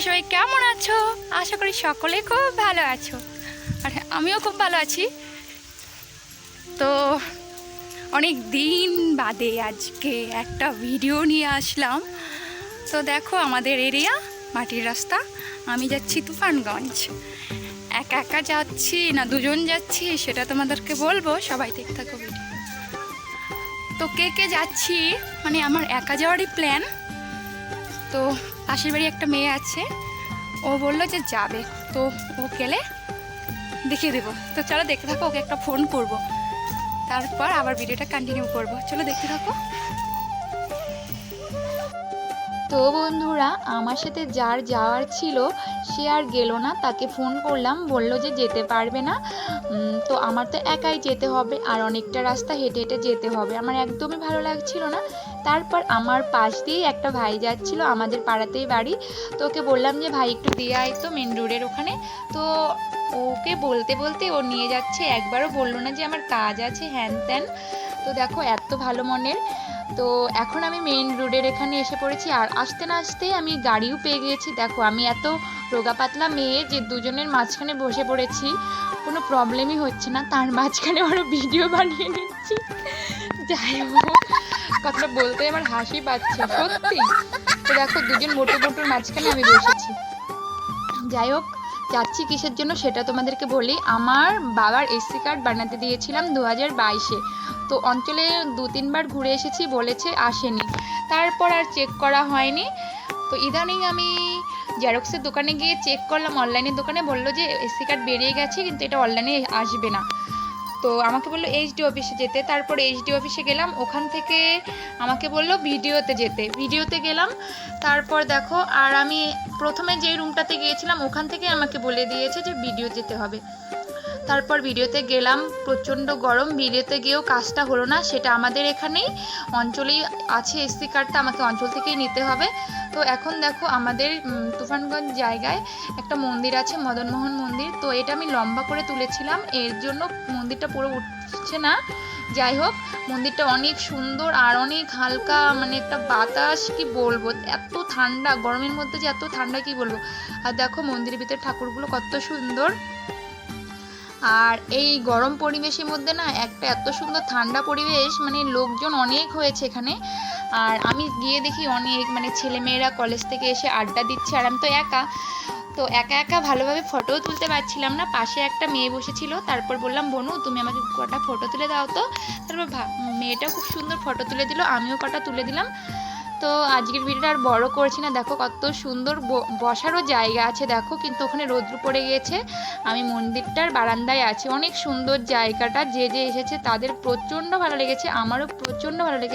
তোমরা সবাই কেমন আছো? আশা করি সকলে খুব ভালো আছো। আর আমিও খুব ভালো আছি। তো অনেক দিন বাদে আজকে একটা ভিডিও নিয়ে আসলাম। তো দেখো আমাদের এরিয়া, মাটির রাস্তা। আমি যাচ্ছি তুফানগঞ্জ। একা একা যাচ্ছি না দুজন যাচ্ছি, সেটা তোমাদেরকে বলব। সবাই দেখতে থাকো ভিডিও তো কে কে যাচ্ছি? মানে আমার একা যাওয়ারই প্ল্যান তো পাশের বাড়ি একটা মেয়ে আছে। ও বলল যে যাবে। তো ও গেলে দেখিয়ে দেবো। তো চলো দেখতে থাকো, ওকে একটা ফোন করব। তারপর আবার ভিডিওটা কন্টিনিউ করব। চলো দেখতে থাকো। তো বন্ধুরা, আমার সাথে যার যাওয়ার ছিল, সে আর গেল না। তাকে ফোন করলাম, বলল যে যেতে পারবে না। তো আমার তো একাই যেতে হবে, আর অনেকটা রাস্তা হেঁটে হেঁটে যেতে হবে। আমার একদমই ভালো লাগছিল না। তারপর আমার পাশ দিয়েই একটা ভাই যাচ্ছিল, আমাদের পাড়াতেই বাড়ি। তো ওকে বললাম যে, ভাই, একটু দিয়ে আয় তো মেন রোডের ওখানে। তো ওকে বলতে বলতে ও নিয়ে যাচ্ছে। একবারও বলল না যে, আমার কাজ আছে হ্যান ত্যান তো দেখো, এত ভালো মনের। তো এখন আমি মেইন রোডের এখানে এসে পড়েছি। আর আসতে না আসতেই আমি গাড়িও পেয়ে গিয়েছি। দেখো, আমি এত রোগা পাতলা মেয়ে যে দুজনের মাঝখানে বসে পড়েছি, কোনো প্রবলেমই হচ্ছে না। তার মাঝখানে আরও ভিডিও বানিয়ে নিচ্ছি। যাই হোক, কথাটা বলতে আমার হাসি পাচ্ছে, সত্যি। তো দেখো, দুজন মোটু মোটুর মাঝখানে আমি বসেছি। যাই হোক যাচ্ছি কিসের জন্য সেটা তোমাদেরকে বলি। আমার বাবার এসি কার্ড বানাতে দিয়েছিলাম দু হাজার বাইশে। তো অঞ্চলে দু তিনবার ঘুরে এসেছি, বলেছে আসেনি। তারপর আর চেক করা হয়নি। তো ইদানিং আমি জেরক্সের দোকানে গিয়ে চেক করলাম অনলাইনের দোকানে বলল যে এসি কার্ড বেরিয়ে গেছে, কিন্তু এটা অনলাইনে আসবে না। তো আমাকে বলল এইচডি অফিসে যেতে। তারপর এইচডি অফিসে গেলাম। ওখান থেকে আমাকে বলল ভিডিওতে যেতে। ভিডিওতে গেলাম। তারপর দেখো, আর আমি প্রথমে যে রুমটাতে গিয়েছিলাম, ওখান থেকে আমাকে বলে দিয়েছে যে ভিডিও যেতে হবে। তারপর ভিডিওতে গেলাম, প্রচণ্ড গরম। ভিডিওতে গিয়েও কাজটা হলো না, সেটা আমাদের এখানেই। অঞ্চলেই আছে এসসি কার্ডটা আমাকে অঞ্চল থেকেই নিতে হবে। তো এখন দেখো আমাদের তুফানগঞ্জ জায়গায় একটা মন্দির আছে, মদনমোহন মন্দির। তো এটা আমি লম্বা করে তুলেছিলাম, এর জন্য মন্দিরটা পুরো উঠছে না। যাই হোক, মন্দিরটা অনেক সুন্দর আর অনেক হালকা মানে একটা বাতাস, কি বলব? এত ঠান্ডা, গরমের মধ্যে যে এত ঠান্ডা, কি বলব? আর দেখো মন্দিরের ভিতরে ঠাকুরগুলো কত সুন্দর। আর এই গরম পরিবেশের মধ্যে না একটা এত সুন্দর ঠান্ডা পরিবেশ মানে লোকজন অনেক হয়েছে এখানে। আর আমি গিয়ে দেখি অনেক মানে ছেলেমেয়েরা কলেজ থেকে এসে আড্ডা দিচ্ছে আর আমি তো একা। তো একা একা ভালোভাবে ফটোও তুলতে পারছিলাম না। পাশে একটা মেয়ে বসেছিল, তারপর বললাম, বনু, তুমি আমাকে কটা ফটো তুলে দাও তো। তারপর মেয়েটা খুব সুন্দর ফটো তুলে দিল, আমিও কটা তুলে দিলাম। তো আজকের ভিডিওটা আর বড় করছি না। দেখো কত সুন্দর বসারও জায়গা আছে দেখো, কিন্তু ওখানে রোদ্র পড়ে গেছে আমি মন্দিরটার বারান্দায় আছি। অনেক সুন্দর জায়গাটা, যে যে এসেছে তাদের প্রচণ্ড ভালো লেগেছে, আমারও প্রচণ্ড ভালো লেগেছে।